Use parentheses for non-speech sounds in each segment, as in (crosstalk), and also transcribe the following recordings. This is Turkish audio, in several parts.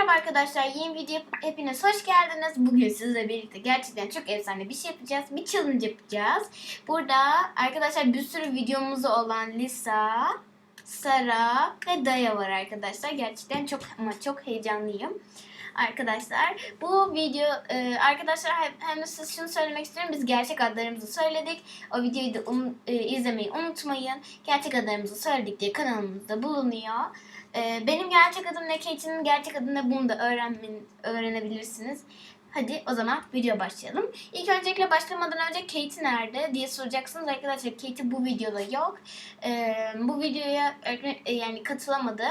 Merhaba arkadaşlar, yeni video hepiniz hoş geldiniz. Bugün sizle birlikte gerçekten çok efsane bir şey yapacağız. Bir challenge yapacağız. Burada arkadaşlar bir sürü videomuz olan Lisa, Sara ve Daya var arkadaşlar. Gerçekten çok ama çok heyecanlıyım. Arkadaşlar bu video e, arkadaşlar hem- de size şunu söylemek istiyorum. Biz gerçek adlarımızı söyledik. O videoyu da un- e, izlemeyi unutmayın. Gerçek adlarımızı söyledik diye kanalımızda bulunuyor. Ee, benim gerçek adım ne, Kate'in gerçek adı ne bunu da öğrenmen, öğrenebilirsiniz. Hadi o zaman video başlayalım. İlk öncelikle başlamadan önce Kate nerede diye soracaksınız. Arkadaşlar Kate bu videoda yok. Ee, bu videoya e, yani katılamadı.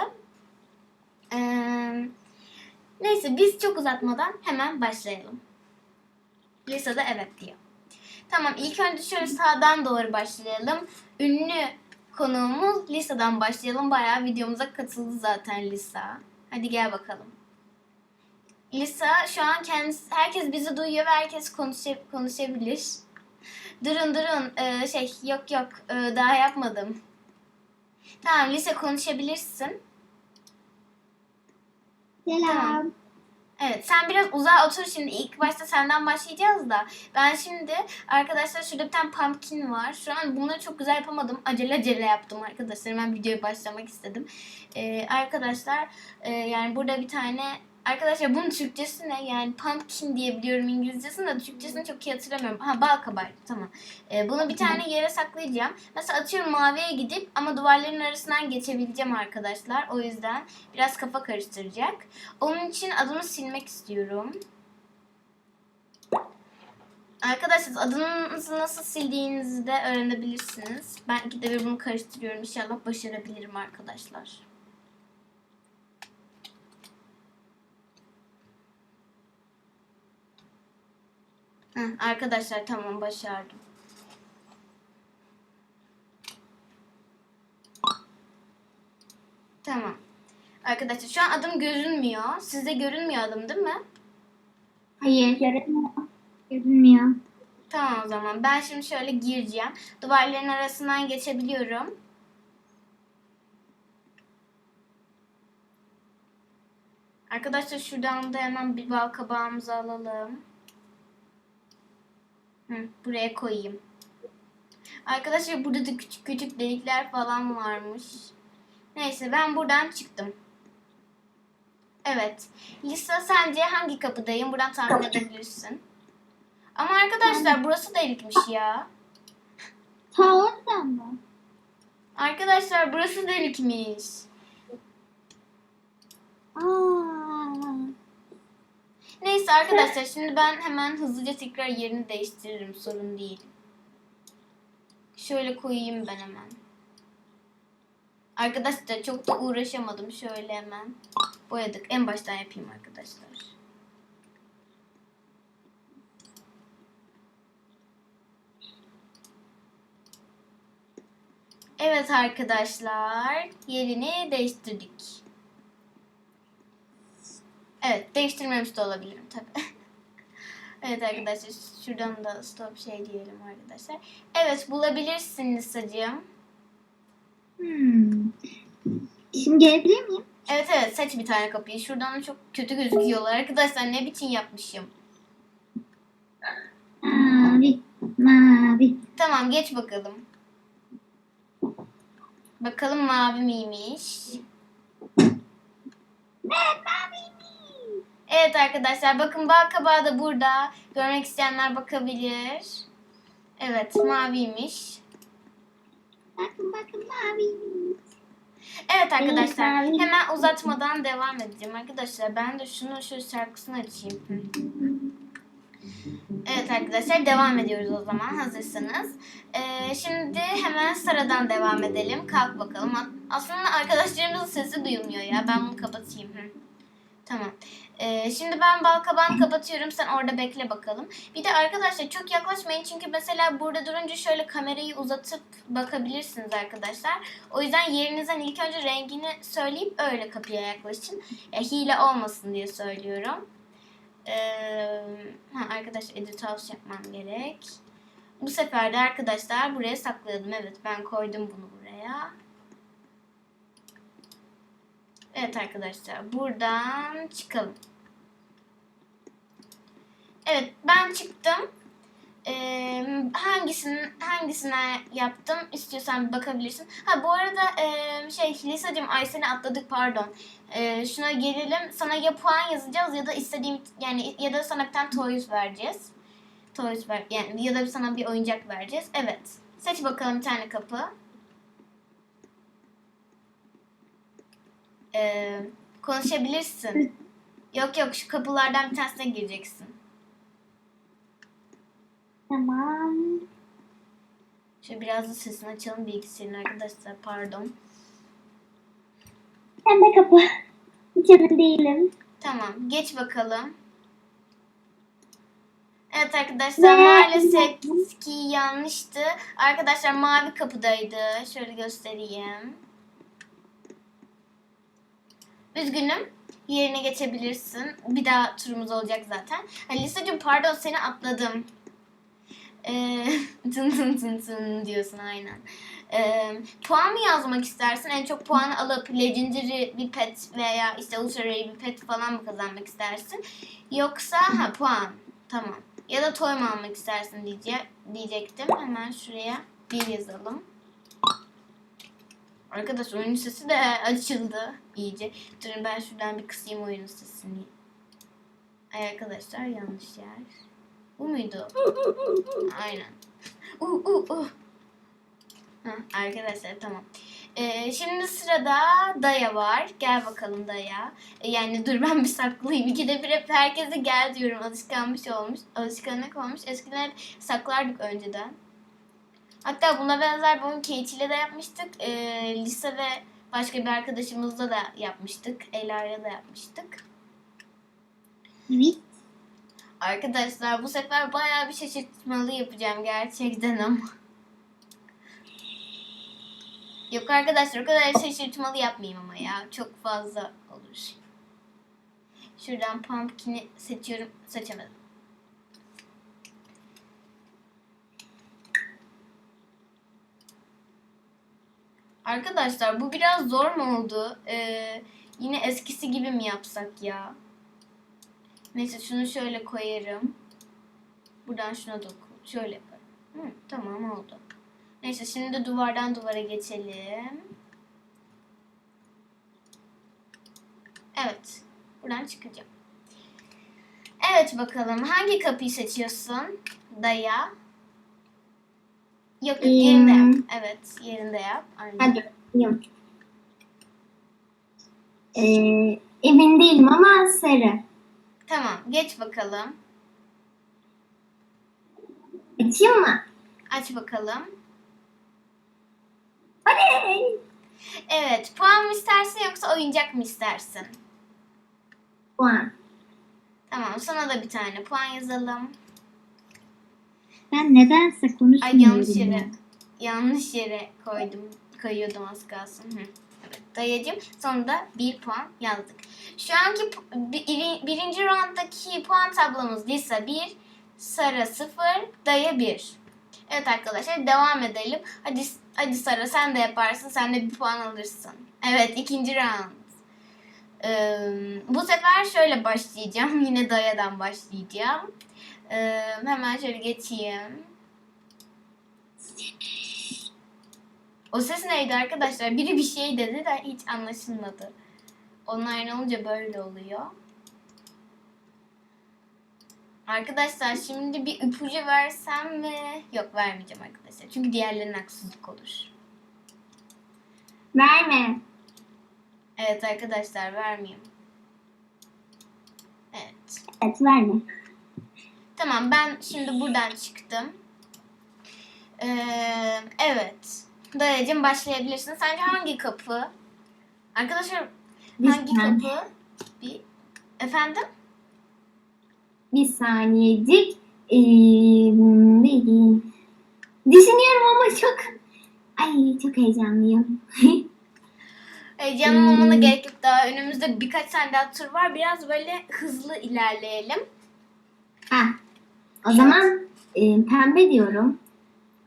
Ee, neyse biz çok uzatmadan hemen başlayalım. Lisa da evet diyor. Tamam ilk önce şöyle sağdan doğru başlayalım. Ünlü konuğumuz Lisa'dan başlayalım. Bayağı videomuza katıldı zaten Lisa. Hadi gel bakalım. Lisa şu an kendisi, herkes bizi duyuyor ve herkes konuşa, konuşabilir. Durun durun Ee, şey yok yok Ee, daha yapmadım. Tamam Lisa konuşabilirsin. Selam. Evet sen biraz uzağa otur şimdi. İlk başta senden başlayacağız da. Ben şimdi arkadaşlar şurada bir tane pumpkin var. Şu an bunları çok güzel yapamadım. Acele acele yaptım arkadaşlar. Hemen videoya başlamak istedim. Ee, arkadaşlar e, yani burada bir tane arkadaşlar bunun Türkçesi ne yani pumpkin diye biliyorum İngilizcesini de Türkçesini çok iyi hatırlamıyorum ha bal kabağı tamam Ee, bunu bir tane yere saklayacağım mesela atıyorum maviye gidip ama duvarların arasından geçebileceğim arkadaşlar o yüzden biraz kafa karıştıracak onun için adımı silmek istiyorum. Arkadaşlar adınızı nasıl sildiğinizi de öğrenebilirsiniz. Ben ikide bir bunu karıştırıyorum. İnşallah başarabilirim arkadaşlar. Heh, arkadaşlar tamam başardım. Tamam. Arkadaşlar şu an adım görünmüyor. Sizde görünmüyor adım değil mi? Hayır. Görünmüyor. Görünmüyor. Tamam o zaman. Ben şimdi şöyle gireceğim. Duvarların arasından geçebiliyorum. Arkadaşlar şuradan da hemen bir bal kabağımızı alalım. Hı, buraya koyayım. Arkadaşlar burada da küçük küçük delikler falan varmış. Neyse ben buradan çıktım. Evet. Lisa sence hangi kapıdayım? Buradan tahmin edebilirsin. Ama arkadaşlar burası delikmiş ya. Oradan mı? Arkadaşlar burası delikmiş. Aa. Neyse arkadaşlar şimdi ben hemen hızlıca tekrar yerini değiştiririm sorun değil. Şöyle koyayım ben hemen. Arkadaşlar çok da uğraşamadım şöyle hemen. Boyadık. En baştan yapayım arkadaşlar. Evet arkadaşlar yerini değiştirdik. Evet değiştirmemiş de olabilirim tabii. (laughs) evet arkadaşlar şuradan da stop şey diyelim arkadaşlar. Evet bulabilirsin Lisacığım. Hmm. Şimdi gelebilir miyim? Evet evet seç bir tane kapıyı. Şuradan çok kötü gözüküyorlar. Arkadaşlar ne biçim yapmışım. Mavi. Mavi. Tamam geç bakalım. Bakalım mavi miymiş? Evet arkadaşlar bakın bal kabağı da burada. Görmek isteyenler bakabilir. Evet maviymiş. Bakın bakın mavi. Evet arkadaşlar hemen uzatmadan devam edeceğim arkadaşlar. Ben de şunu şu şarkısını açayım. Evet arkadaşlar devam ediyoruz o zaman hazırsanız. Ee, şimdi hemen Sara'dan devam edelim. Kalk bakalım. Aslında arkadaşlarımızın sesi duyulmuyor ya. Ben bunu kapatayım. Tamam. Ee, şimdi ben bal kabağını kapatıyorum. Sen orada bekle bakalım. Bir de arkadaşlar çok yaklaşmayın. Çünkü mesela burada durunca şöyle kamerayı uzatıp bakabilirsiniz arkadaşlar. O yüzden yerinizden ilk önce rengini söyleyip öyle kapıya yaklaşın. Ya, hile olmasın diye söylüyorum. Ee, arkadaşlar edit house yapmam gerek. Bu sefer de arkadaşlar buraya sakladım. Evet ben koydum bunu buraya. Evet arkadaşlar buradan çıkalım. Evet ben çıktım. Ee, hangisini hangisine yaptım istiyorsan bir bakabilirsin. Ha bu arada e, şey Lisa'cığım ay seni atladık pardon. Ee, şuna gelelim. Sana ya puan yazacağız ya da istediğim yani ya da sana bir tane toys vereceğiz. Toys ver yani ya da sana bir oyuncak vereceğiz. Evet. Seç bakalım bir tane kapı. Ee, konuşabilirsin. Yok yok şu kapılardan bir tanesine gireceksin. Tamam. Şöyle biraz da sesini açalım bilgisayarın arkadaşlar pardon. Ben de kapı. Hiç emin değilim. Tamam geç bakalım. Evet arkadaşlar Ne? maalesef ki yanlıştı. Arkadaşlar mavi kapıdaydı. Şöyle göstereyim. Üzgünüm. Yerine geçebilirsin. Bir daha turumuz olacak zaten. Ha, Lisa'cığım pardon seni atladım. Ee, (laughs) tın tın tın tın diyorsun aynen. Ee, puan mı yazmak istersin? En çok puanı alıp legendary bir pet veya işte ultra bir pet falan mı kazanmak istersin? Yoksa ha puan. Tamam. Ya da toy mu almak istersin diye, diyecektim. Hemen şuraya bir yazalım. Arkadaş oyun sesi de açıldı iyice. Durun ben şuradan bir kısayım oyun sesini. Ay arkadaşlar yanlış yer. Bu muydu? Aynen. Uh uh uh. Heh, arkadaşlar tamam. Ee, şimdi sırada Daya var. Gel bakalım Daya. Ee, yani dur ben bir saklayayım. İkide bir hep herkese gel diyorum. Alışkanmış olmuş. Alışkanlık olmuş. Eskiden hep saklardık önceden. Hatta buna benzer bir oyun Kate ile de yapmıştık. Ee, Lisa ve başka bir arkadaşımızla da yapmıştık. Ela'yla da yapmıştık. Evet. Arkadaşlar bu sefer bayağı bir şaşırtmalı yapacağım gerçekten ama. Yok arkadaşlar o kadar şaşırtmalı yapmayayım ama ya. Çok fazla olur. Şuradan pumpkin'i seçiyorum. Seçemedim. Arkadaşlar bu biraz zor mu oldu? Ee, yine eskisi gibi mi yapsak ya? Neyse şunu şöyle koyarım. Buradan şuna dokun. Şöyle yaparım. Hı, tamam oldu. Neyse şimdi de duvardan duvara geçelim. Evet. Buradan çıkacağım. Evet bakalım. Hangi kapıyı seçiyorsun? Daya. Yok yok yerinde yap. Evet yerinde yap. Aynen. Hadi bakayım. Ee, emin değilim ama sarı. Tamam geç bakalım. Açayım mı? Aç bakalım. Hadi. Evet puan mı istersin yoksa oyuncak mı istersin? Puan. Tamam sana da bir tane puan yazalım. Ben nedense konuşmuyorum. Ay yanlış ya. yere. Yanlış yere koydum. Koyuyordum az kalsın. Hı. Dayıcım sonunda bir puan yazdık. Şu anki birinci rounddaki puan tablomuz Lisa 1, Sara 0, Daya 1. Evet arkadaşlar devam edelim. Hadi hadi Sara sen de yaparsın. Sen de bir puan alırsın. Evet ikinci round. Ee, bu sefer şöyle başlayacağım. (laughs) Yine Daya'dan başlayacağım. Ee, hemen şöyle geçeyim. O ses neydi arkadaşlar? Biri bir şey dedi de hiç anlaşılmadı. Online olunca böyle oluyor. Arkadaşlar şimdi bir ipucu versem mi? Yok vermeyeceğim arkadaşlar. Çünkü diğerlerine haksızlık olur. Verme. Evet arkadaşlar vermeyeyim. Evet. Evet verme. Tamam ben şimdi buradan çıktım. Ee, evet. Dayıcım başlayabilirsin. Sence hangi kapı? Arkadaşlar Bir hangi saniye. kapı? Bir efendim? Bir saniyecik. Ee, Düşünüyorum ama çok... Ay çok heyecanlıyım. (laughs) Heyecanlı olmana Hmm. gerek yok. Daha önümüzde birkaç tane daha tur var. Biraz böyle hızlı ilerleyelim. ha. O zaman e, pembe diyorum.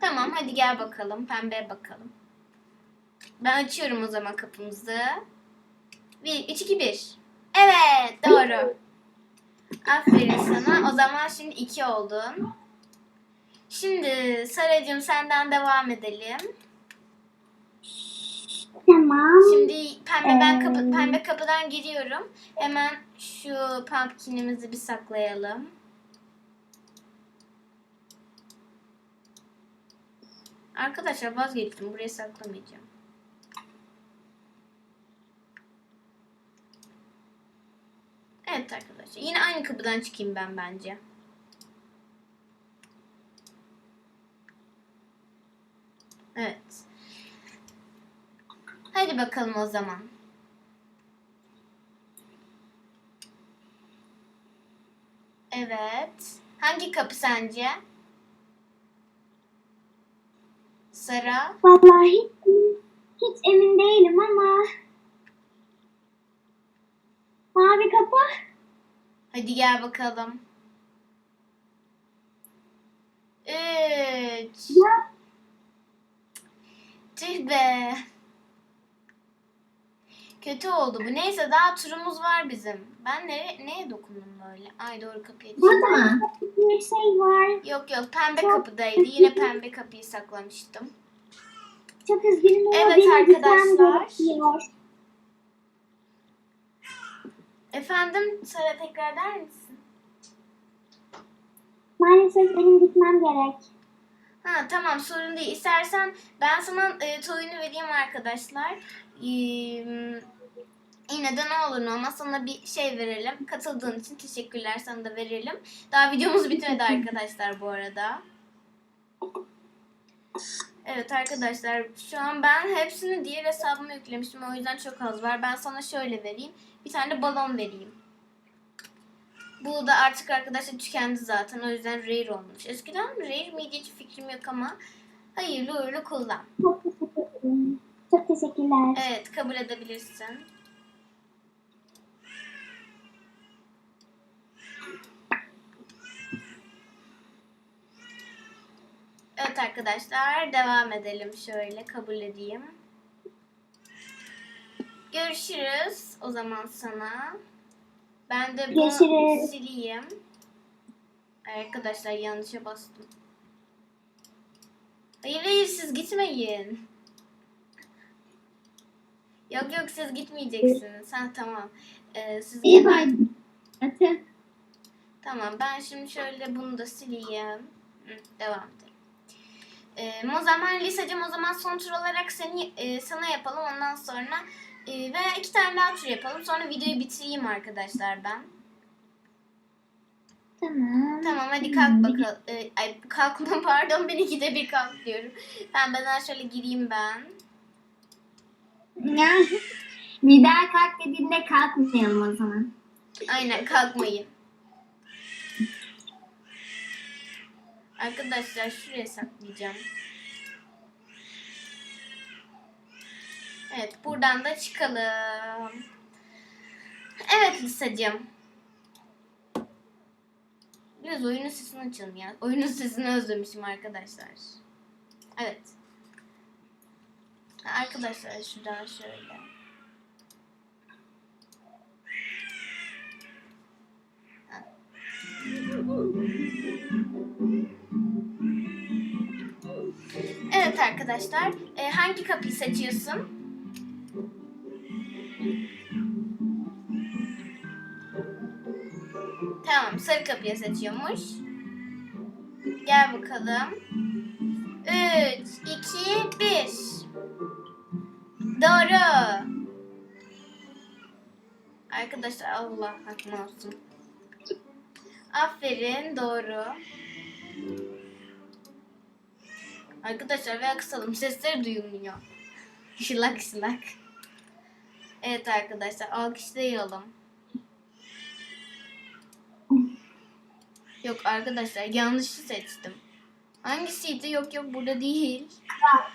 Tamam hadi gel bakalım. Pembeye bakalım. Ben açıyorum o zaman kapımızı. 1, 3, 2, 1. Evet doğru. Aferin sana. O zaman şimdi 2 oldun. Şimdi Saracığım senden devam edelim. Tamam. Şimdi pembe ben kapı, Ee, pembe kapıdan giriyorum. Hemen şu pumpkinimizi bir saklayalım. Arkadaşlar vazgeçtim. Buraya saklamayacağım. Evet arkadaşlar. Yine aynı kapıdan çıkayım ben bence. Evet. Hadi bakalım o zaman. Evet. Hangi kapı sence? Sara. Vallahi hiç emin değilim ama mavi kapı. Hadi gel bakalım. Üç. Ya, Tüh be. Kötü oldu bu. Neyse daha turumuz var bizim. Ben neye, neye dokundum böyle? Ay doğru kapıya burada? Bir şey var. Yok yok pembe kapıdaydı. Yine pembe kapıyı saklamıştım. Çok üzgünüm ama Evet benim arkadaşlar. Efendim Sara tekrar der misin? Maalesef benim gitmem gerek. Ha tamam sorun değil. İstersen ben sana e, toyunu vereyim arkadaşlar. Ee, yine de ne olur ne olmaz sana bir şey verelim. Katıldığın için teşekkürler sana da verelim. Daha videomuz bitmedi arkadaşlar bu arada. Evet arkadaşlar şu an ben hepsini diğer hesabıma yüklemiştim. O yüzden çok az var. Ben sana şöyle vereyim. Bir tane de balon vereyim. Bu da artık arkadaşlar tükendi zaten. O yüzden rare olmuş. Eskiden rare miydi hiç fikrim yok ama hayırlı uğurlu kullan. Çok teşekkür ederim. Çok teşekkürler. Evet kabul edebilirsin. Evet arkadaşlar devam edelim şöyle kabul edeyim. Görüşürüz o zaman sana. Ben de bunu Görüşürüz. sileyim. Arkadaşlar yanlışa bastım. Hayır hayır siz gitmeyin. Yok yok siz gitmeyeceksiniz. Ha tamam. Ee, siz İyi bari. Atı. Tamam ben şimdi şöyle bunu da sileyim. Hı, devam edelim. Ee, o zaman Lisa'cığım o zaman son tur olarak seni e, sana yapalım ondan sonra e, ve iki tane daha tur yapalım. Sonra videoyu bitireyim arkadaşlar ben. Tamam. Tamam hadi kalk bakalım. Ee, ay kalkma (laughs) pardon ben ikide bir kalk diyorum. Ben beden şöyle gireyim ben. Ya. Bir daha kalk dediğinde kalkmayalım o zaman. Aynen kalkmayın. Arkadaşlar şuraya saklayacağım. Evet buradan da çıkalım. Evet Lisa'cığım. Biraz oyunun sesini açalım ya. Oyunun sesini özlemişim arkadaşlar. Evet. Arkadaşlar şuradan şöyle. Evet arkadaşlar. e, hangi kapıyı seçiyorsun? Tamam. Sarı kapıyı seçiyormuş. Gel bakalım. 3, 2, 1. Doğru. Arkadaşlar Allah hakkım olsun. Aferin doğru. Arkadaşlar ve kısalım sesleri duyulmuyor. (laughs) Şılak şılak. Evet arkadaşlar alkışlayalım. Yok arkadaşlar yanlışı seçtim. Hangisiydi? Yok yok burada değil. Ha,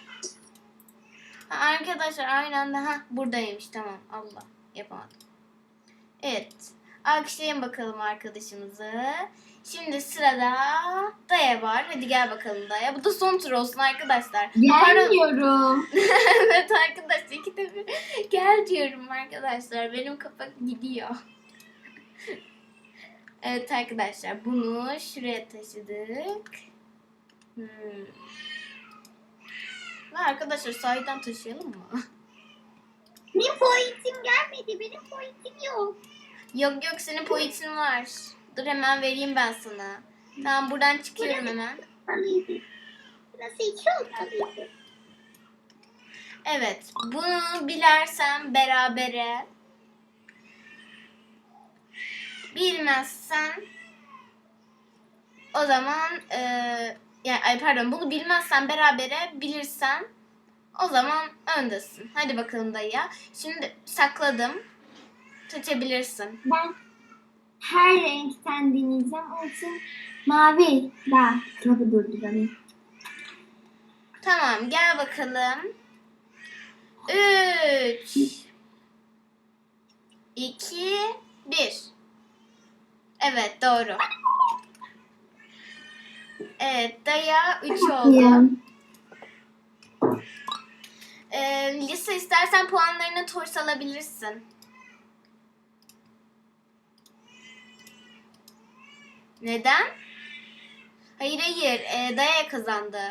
arkadaşlar aynı anda ha buradaymış tamam Allah yapamadım. Evet. Alkışlayın bakalım arkadaşımızı. Şimdi sırada Daya var. Hadi gel bakalım Daya. Bu da son tur olsun arkadaşlar. Gelmiyorum. (laughs) evet arkadaşlar ikide bir gel diyorum arkadaşlar. Benim kafa gidiyor. evet arkadaşlar bunu şuraya taşıdık. Hmm. Ve arkadaşlar sahiden taşıyalım mı? Benim poetim gelmedi. Benim poetim yok. yok yok senin poetin var. Dur hemen vereyim ben sana. Tamam buradan çıkıyorum hemen. Alıydı. Nasıl iki olmalıydı? Evet, bunu bilersen berabere. Bilmezsen o zaman e, yani ay pardon bunu bilmezsen berabere bilirsen o zaman öndesin. Hadi bakalım dayıya. Şimdi sakladım. Seçebilirsin. Ben her renkten deneyeceğim. O için mavi daha kitabı durduralım. Tamam gel bakalım. 3 2 1 Evet doğru. Evet daya 3 oldu. Ee, Lisa istersen puanlarını tors alabilirsin. Neden? Hayır hayır ee, Daya kazandı.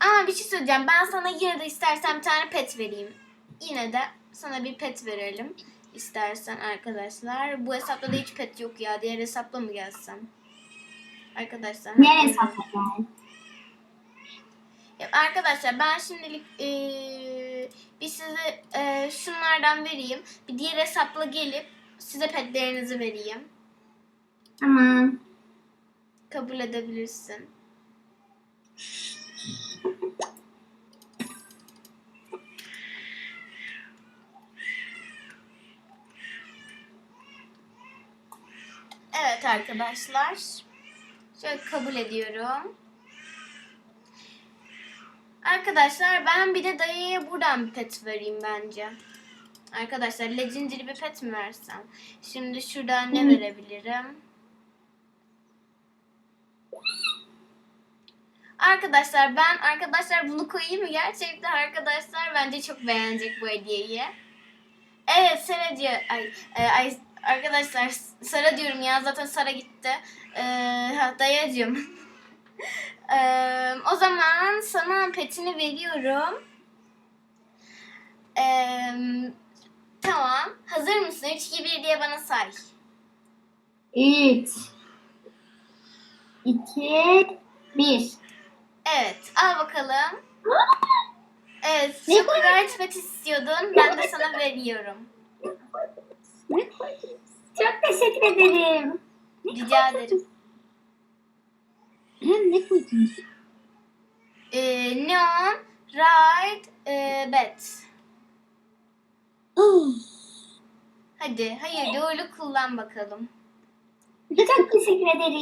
Aa bir şey söyleyeceğim. Ben sana yine de istersen bir tane pet vereyim. Yine de sana bir pet verelim. İstersen arkadaşlar. Bu hesapta da hiç pet yok ya. Diğer hesapla mı gelsem? Arkadaşlar. Nereye saklayacağız? Ya Arkadaşlar ben şimdilik eee, bir size eee, şunlardan vereyim. Bir diğer hesapla gelip size petlerinizi vereyim. Tamam. Kabul edebilirsin. Evet arkadaşlar. Şöyle kabul ediyorum. Arkadaşlar ben bir de dayıya buradan bir pet vereyim bence. Arkadaşlar legendary bir pet mi versem? Şimdi şuradan ne verebilirim? Arkadaşlar ben arkadaşlar bunu koyayım mı? Gerçekten arkadaşlar bence çok beğenecek bu hediyeyi. Evet Sara diyor. Ay, e, ay arkadaşlar Sara diyorum ya zaten Sara gitti. Ee, ha, dayacığım. (laughs) Ee, o zaman sana petini veriyorum. Ee, tamam. Hazır mısın? 3, 2, 1 diye bana say. 3 2 1 Evet. Al bakalım. Evet. Ne Çok right pet istiyordun. Ben de sana veriyorum. Çok teşekkür ederim. Rica ederim. Hem ne koydunuz? Ee, neon, right, e, bet. Hadi. Hayır doğru kullan bakalım. Çok teşekkür ederim.